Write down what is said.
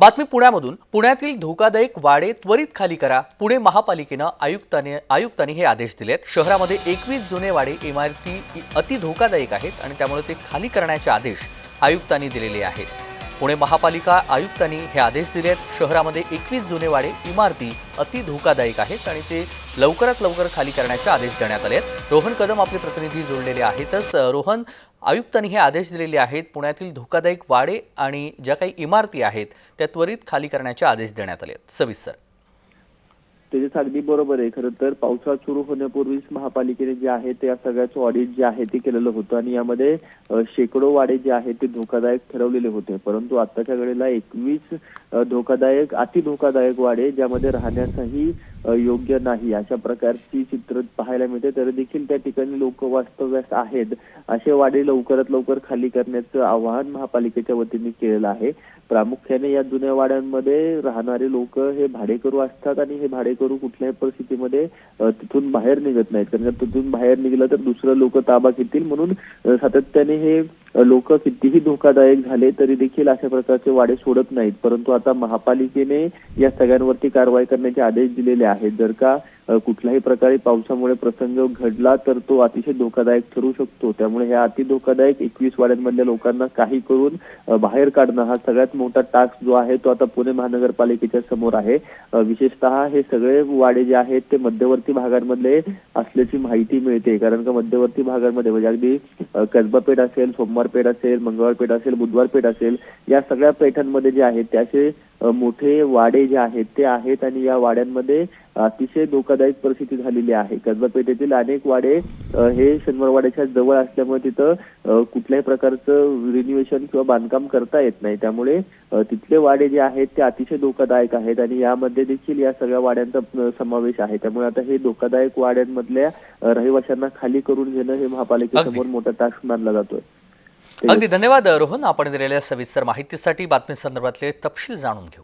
बातमी पुण्यामधून. पुण्यातील धोकादायक वाडे त्वरित खाली करा. पुणे महापालिकेनं आयुक्ताने आयुक्तांनी हे आदेश दिलेत. शहरामध्ये एकवीस जुने वाडे इमारती अति धोकादायक आहेत आणि त्यामुळे ते खाली करण्याचे आदेश आयुक्तांनी दिलेले आहेत. पुणे महापालिका आयुक्तांनी हे आदेश दिलेत. शहरामध्ये एकवीस जुने वाडे इमारती अति धोकादायक आहेत आणि ते लवकरात लवकर खाली करण्याचे आदेश देण्यात आले आहेत रोहन कदम आपले प्रतिनिधी जोडलेले आहेतच. रोहन आयुक्तांनी हे आदेश दिलेले आहेत. पुण्यातील धोकादायक वाडे आणि ज्या काही इमारती आहेत त्या त्वरित खाली करण्याचे आदेश देण्यात आले आहेत सविस्तर त्याच्यात अगदी बरोबर आहे. खरं तर पावसाळा सुरू होण्यापूर्वीच महापालिकेने जे आहे ते या सगळ्याचं ऑडिट जे आहे ते केलेलं होतं आणि यामध्ये शेकडो वाडे जे आहेत ते धोकादायक ठरवलेले होते. परंतु आताच्या वेळेला एकवीस धोकादायक अति धोकादायक वाडे ज्यामध्ये राहण्याचाही योग्य नाही. अशा प्रकारची चित्र पाहायला मिळते. तरी देखील त्या ठिकाणी लोक वास्तव्यास आहेत. असे वाडे लवकरात लवकर खाली करण्याचं आवाहन महापालिकेच्या वतीने केलेलं आहे. प्रामुख्याने या जुन्या वाड्यांमध्ये राहणारे लोक हे भाडेकरू असतात आणि हे भाडेकरू कुठल्याही परिस्थितीमध्ये तिथून बाहेर निघत नाहीत. कारण तिथून बाहेर निघलं तर दुसरं लोक ताबा घेतील. म्हणून सातत्याने हे लोक कितीही धोकादायक झाले तरी देखील अशा प्रकारचे वाडे सोडत नाहीत. परंतु आता महापालिकेने या सगळ्यांवरती कारवाई करण्याचे आदेश दिलेले आहेत. जर का कुठल्याही प्रकारे पावसामुळे प्रसंग घडला तर तो अतिशय धोकादायक ठरू शकतो. त्यामुळे ह्या अति धोकादायक एकवीस वाड्यांमधल्या लोकांना काही करून बाहेर काढणं हा सगळ्यात मोठा टास्क जो आहे तो आता पुणे महानगरपालिकेच्या समोर आहे. विशेषतः हे सगळे वाडे जे आहेत ते मध्यवर्ती भागांमधले असल्याची माहिती मिळते. कारण का मध्यवर्ती भागांमध्ये म्हणजे अगदी कसबा पेठ असेल सोमवार पेठ असेल मंगळवार पेठ असेल बुधवार पेठ असेल या सगळ्या पेठांमध्ये जे आहेत त्याचे मोठे वाडे जे आहेत ते आहेत आणि या वाड्यांमध्ये अतिशय धोकादायक परिस्थिती झालेली आहे. कसबा पेठेतील अनेक वाडे हे शनिवारवाड्याच्या जवळ असल्यामुळे तिथं कुठल्याही प्रकारचं रिन्युएशन किंवा बांधकाम करता येत नाही. त्यामुळे तिथले वाडे जे आहेत ते अतिशय धोकादायक आहेत आणि यामध्ये देखील या सगळ्या वाड्यांचा समावेश आहे. त्यामुळे आता हे धोकादायक वाड्यांमधल्या रहिवाशांना खाली करून घेणं हे महापालिकेसमोर मोठा टास्क मानला जातोय. अगदी धन्यवाद रोहन. आपण दिलेल्या सविस्तर माहितीसाठी बातमी संदर्भातले तपशील जाणून घेऊ.